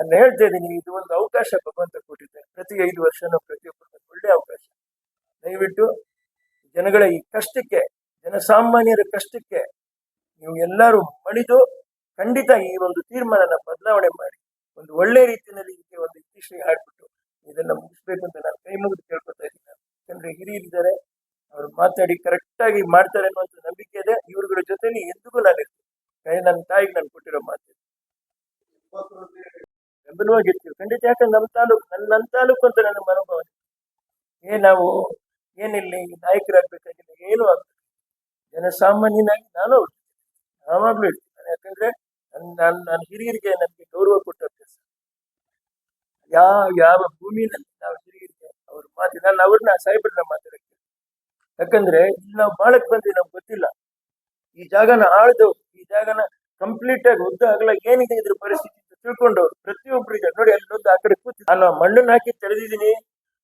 ನಾನು ಹೇಳ್ತಾ ಇದ್ದೀನಿ, ಇದು ಒಂದು ಅವಕಾಶ ಭಗವಂತ ಕೊಟ್ಟಿದ್ದಾರೆ. ಪ್ರತಿ ಐದು ವರ್ಷನೂ ಪ್ರತಿಯೊಬ್ಬರು ಒಳ್ಳೆ ಅವಕಾಶ. ದಯವಿಟ್ಟು ಜನಗಳ ಈ ಕಷ್ಟಕ್ಕೆ, ಜನಸಾಮಾನ್ಯರ ಕಷ್ಟಕ್ಕೆ ನೀವು ಎಲ್ಲರೂ ಮಣಿದು ಖಂಡಿತ ಈ ಒಂದು ತೀರ್ಮಾನನ ಬದಲಾವಣೆ ಮಾಡಿ, ಒಂದು ಒಳ್ಳೆ ರೀತಿಯಲ್ಲಿ ಇದಕ್ಕೆ ಒಂದು ಇತಿಶ್ರೀ ಹಾಡ್ಬಿಟ್ಟು ಇದನ್ನ ಮುಗಿಸ್ಬೇಕು ಅಂತ ನಾನು ಕೈ ಮುಗಿದು ಕೇಳ್ಕೊತಾ ಇದ್ದೀನಿ. ಯಾಕಂದ್ರೆ ಹಿರಿಯರಿದ್ದಾರೆ, ಅವ್ರು ಮಾತಾಡಿ ಕರೆಕ್ಟಾಗಿ ಮಾಡ್ತಾರೆ ಅನ್ನುವಂಥ ನಂಬಿಕೆ ಇದೆ. ಇವ್ರುಗಳ ಜೊತೆಲಿ ಎಂದಿಗೂ ನಾನು ಇರ್ತೀನಿ. ನನ್ನ ತಾಯಿಗೆ ನಾನು ಕೊಟ್ಟಿರೋ ಮಾತು. ಬೆಂಬಲವಾಗಿರ್ತೀವಿ ಖಂಡಿತ ಯಾಕೆ ನಮ್ಮ ತಾಲೂಕು ನನ್ನ ನನ್ನ ತಾಲೂಕು ಅಂತ ನನ್ನ ಮನೋಭಾವ ಏ, ನಾವು ಏನಿಲ್ಲಿ ನಾಯಕರಾಗಬೇಕಾಗಿಲ್ಲ, ಏನು ಆಗ್ಬೇಕು. ಜನಸಾಮಾನ್ಯನಾಗಿ ನಾನು ಯಾವಾಗಲೂ ಇರ್ತೀನಿ ನಾನು ಯಾಕಂದ್ರೆ ನನ್ನ ನನ್ನ ಹಿರಿಯರಿಗೆ ನನಗೆ ಗೌರವ ಕೊಟ್ಟ ಯಾವ ಯಾವ ಭೂಮಿನಲ್ಲಿ ನಾವು ಹಿರಿಯರಿಗೆ ಅವ್ರ ಮಾತು, ನಾನು ಅವ್ರನ್ನ, ಸಾಹೇಬ್ರನ್ನ ಮಾತಾಡಕ್ಕೆ ಯಾಕಂದ್ರೆ ಇಲ್ಲಿ ನಾವು ಬಾಳಕ್ ಬಂದ್ವಿ ನಮ್ಗೆ ಗೊತ್ತಿಲ್ಲ. ಈ ಜಾಗನ ಆಳ್ದವು. ಈ ಜಾಗನ ಕಂಪ್ಲೀಟ್ ಆಗಿ ಉದ್ದ ಆಗಲ್ಲ ಏನಿದೆ ಇದ್ರ ಪರಿಸ್ಥಿತಿ ಅಂತ ಪ್ರತಿಯೊಬ್ಬರಿಗೆ ನೋಡಿ ಅಲ್ಲಿ ಒಂದು ಆ ಕಡೆ ಕೂತಿ ನಾನು ಮಣ್ಣನ್ನು ಹಾಕಿ ತೆರೆದಿದ್ದೀನಿ.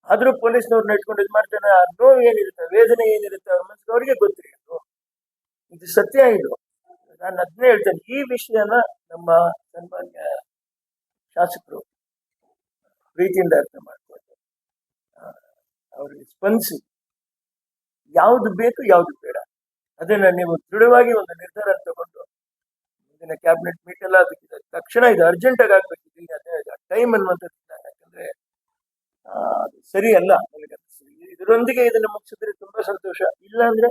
ಆದ್ರೂ ಪೊಲೀಸ್ನವ್ರನ್ನ ಇಟ್ಕೊಂಡು ಇದು ಮಾಡ್ತಾನೆ. ಆ ನೋವು ಏನಿರುತ್ತೆ, ವೇದನೆ ಏನಿರುತ್ತೆ ಅವ್ರ ಮನಸ್ಸಿಗೆ ಅವ್ರಿಗೆ ಗೊತ್ತಿರಿ ಅದು. ಇದು ಸತ್ಯ ಇದು. ನಾನು ಅದನ್ನೇ ಹೇಳ್ತೇನೆ. ಈ ವಿಷಯನ ನಮ್ಮ ಸನ್ಮಾನ್ಯ ಶಾಸಕರು ಪ್ರೀತಿಯಿಂದ ಅರ್ಥ ಮಾಡ್ಕೊಂಡು ಅವ್ರಿಗೆ ಸ್ಪಂದಿಸಿ. ಯಾವ್ದು ಬೇಕು ಯಾವ್ದು ಬೇಡ. ಅದನ್ನ ನೀವು ದೃಢವಾಗಿ ಒಂದು ನಿರ್ಧಾರ ತಗೊಂಡು ಮುಂದಿನ ಕ್ಯಾಬಿನೆಟ್ ಮೀಟ್ ಎಲ್ಲ ಅದಕ್ಕೆ ತಕ್ಷಣ ಇದು ಅರ್ಜೆಂಟ್ ಆಗಿ ಈಗ ಟೈಮ್ ಅನ್ನುವಂಥದ್ದಿಲ್ಲ ಯಾಕಂದರೆ ಸರಿ ಅಲ್ಲ. ನನಗೆ ಇದರೊಂದಿಗೆ ಇದನ್ನು ಮುಗಿಸಿದ್ರೆ ತುಂಬಾ ಸಂತೋಷ. ಇಲ್ಲ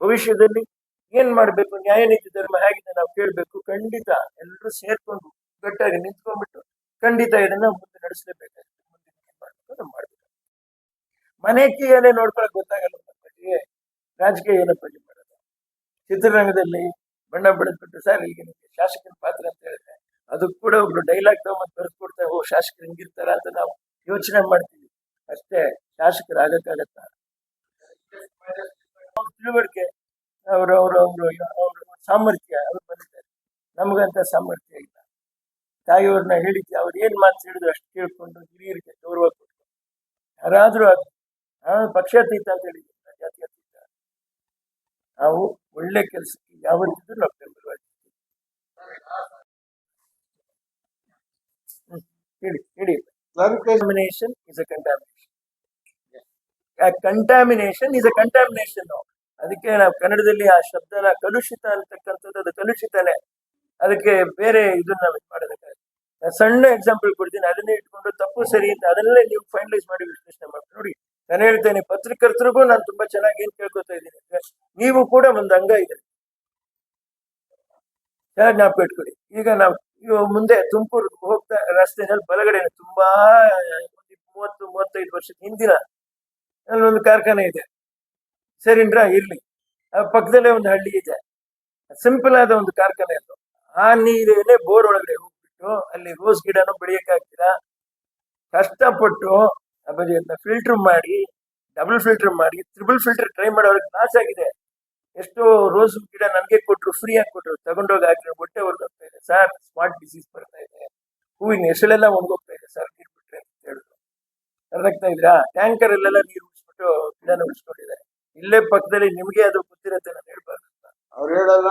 ಭವಿಷ್ಯದಲ್ಲಿ ಏನ್ ಮಾಡ್ಬೇಕು? ನ್ಯಾಯ ನೀತಿ ಧರ್ಮ ಹೇಗಿದೆ ನಾವು ಕೇಳ್ಬೇಕು. ಖಂಡಿತ ಎಲ್ಲರೂ ಸೇರ್ಕೊಂಡು ಗಟ್ಟಾಗಿ ನಿಂತ್ಕೊಂಡ್ಬಿಟ್ಟು ಖಂಡಿತ ಇದನ್ನ ಮುಂದೆ ನಡೆಸಲೇಬೇಕಾಗುತ್ತೆ. ಮುಂದೆ ಮಾಡ್ಬೇಕು ನಾವು ಮಾಡ್ಬೇಕು. ಮನೆಗೆ ಏನೇ ನೋಡ್ಕೊಳಕ್ ಗೊತ್ತಾಗಲ್ಲ. ರಾಜಕೀಯ ಏನಪ್ಪ ಮಾಡೋದು? ಚಿತ್ರರಂಗದಲ್ಲಿ ಬಣ್ಣ ಬೆಳೆದ್ಬಿಟ್ಟು ಸರ್, ಈಗ ನಿಮಗೆ ಶಾಸಕರ ಪಾತ್ರ ಅಂತ ಹೇಳಿದ್ರೆ ಅದು ಕೂಡ ಒಬ್ರು ಡೈಲಾಗ್ ತಗೊಂಡ್ ಬರೆದು ಓ, ಶಾಸಕರು ಹಿಂಗಿರ್ತಾರ ಅಂತ ನಾವು ಯೋಚನೆ ಮಾಡ್ತೀವಿ. ಅಷ್ಟೇ ಶಾಸಕರು ಆಗಕ್ಕಾಗತ್ತ ತಿಳುವಳಿಕೆ, ಅವರು, ಅವ್ರ ಅವರು, ಅವ್ರ ಸಾಮರ್ಥ್ಯ, ಅವ್ರು ಬಂದಿದ್ದಾರೆ. ನಮಗಂತ ಸಾಮರ್ಥ್ಯ ಇಲ್ಲ. ತಾಯಿಯವ್ರನ್ನ ಹೇಳಿದ್ದೆ ಅವ್ರು ಏನು ಮಾತು ಹೇಳಿದ್ರು ಅಷ್ಟು ಕೇಳ್ಕೊಂಡು ಹಿರಿಯರಿಗೆ ಗೌರವ ಕೊಟ್ಟು. ಯಾರಾದ್ರೂ ಪಕ್ಷಾತೀತ ಅಂತ ಹೇಳಿದ್ವಿ, ಜಾತ್ಯಾತೀತ. ನಾವು ಒಳ್ಳೆ ಕೆಲಸಕ್ಕೆ ಯಾವ ರೀತಿಯೂ ನಾವು is contamination is a contamination ಅದಕ್ಕೆ ನಾವು ಕನ್ನಡದಲ್ಲಿ ಆ ಶಬ್ದನ ಕಲುಷಿತ ಅಂತಕ್ಕಂಥದ್ದು ಅದು ಕಲುಷಿತನೇ. ಅದಕ್ಕೆ ಬೇರೆ ಇದನ್ನ ನಾನ್ ಸಣ್ಣ ಎಕ್ಸಾಂಪಲ್ ಕೊಡ್ತೀನಿ. ಅದನ್ನೇ ಇಟ್ಕೊಂಡು ತಪ್ಪು ಸರಿ ಅಂತ ಅದನ್ನೇ ನೀವು ಫೈನಲೈಸ್ ಮಾಡಿ ವಿಶ್ಲೇಷಣೆ ಮಾಡಿ ನೋಡಿ. ನಾನು ಹೇಳ್ತೇನೆ, ಪತ್ರಕರ್ತರಿಗೂ ನಾನು ತುಂಬಾ ಚೆನ್ನಾಗಿ ಏನ್ ಕೇಳ್ಕೊತಾ ಇದ್ದೀನಿ ನೀವು ಕೂಡ ಒಂದು ಅಂಗ ಇದೆ. ಚೆನ್ನಾಗಿ ಜ್ಞಾಪಕ ಇಟ್ಕೊಳ್ಳಿ ಈಗ ನಾವು ಮುಂದೆ ತುಮಕೂರು ಹೋಗ್ತಾ ರಸ್ತೆನಲ್ಲಿ ಬಲಗಡೆ ತುಂಬಾ, ಮೂವತ್ತು, ಮೂವತ್ತೈದು ವರ್ಷದ ಹಿಂದಿನ ಅಲ್ಲೊಂದು ಕಾರ್ಖಾನೆ ಇದೆ. ಸರಿನ್ರಾ ಇರ್ಲಿ. ಪಕ್ಕದಲ್ಲೇ ಒಂದು ಹಳ್ಳಿ ಇದೆ. ಸಿಂಪಲ್ ಆದ ಒಂದು ಕಾರ್ಖಾನೆ ಅದು. ಆ ನೀರೇನೆ ಬೋರ್ ಒಳಗಡೆ ಹೋಗ್ಬಿಟ್ಟು ಅಲ್ಲಿ ರೋಸ್ ಗಿಡನೂ ಬೆಳೆಯಕ್ಕಾಗ್ತಿಲ್ಲ ಕಷ್ಟಪಟ್ಟು ಅದನ್ನ ಫಿಲ್ಟರ್ ಮಾಡಿ ಡಬಲ್ ಫಿಲ್ಟರ್ ಮಾಡಿ ತ್ರಿಬಲ್ ಫಿಲ್ಟರ್ ಟ್ರೈ ಮಾಡೋರಿಗೆ ನಾಶ ಆಗಿದೆ. ಎಷ್ಟೋ ರೋಸ್ ಗಿಡ ನನಗೆ ಕೊಟ್ಟರು ಫ್ರೀ ಆಗಿ ಕೊಟ್ಟರು ತಗೊಂಡೋಗಿ ಹಾಕಿದ್ರು ಹೊಟ್ಟೆ ಹೊರಗೋಗ್ತಾ ಇದೆ. ಸರ್ ಸ್ಮಾರ್ಟ್ ಡಿಸೀಸ್ ಬರ್ತಾ ಇದೆ. ಹೂವಿನ ಹೆಸಳೆಲ್ಲ ಒಣಗೋಗ್ತಾ ಇದೆ, ಸರ್, ನೀರು ಬಿಟ್ರೆ ಅಂತ ಹೇಳಿದ್ರು. ಅರ್ಧಾಗ್ತಾ ಇದ್ರಾ? ಟ್ಯಾಂಕರ್ ಅಲ್ಲೆಲ್ಲ ನೀರು ಉಳಿಸ್ಬಿಟ್ಟು ಗಿಡನ ಉಳಿಸ್ಕೊಂಡಿದ್ದಾರೆ. ಇಲ್ಲೇ ಪಕ್ಕದಲ್ಲಿ ನಿಮಗೆ ಅದು ಗೊತ್ತಿರುತ್ತೆ, ನಾನು ಹೇಳ್ಬಾರ್ದು ಅವ್ರು ಹೇಳಲ್ಲ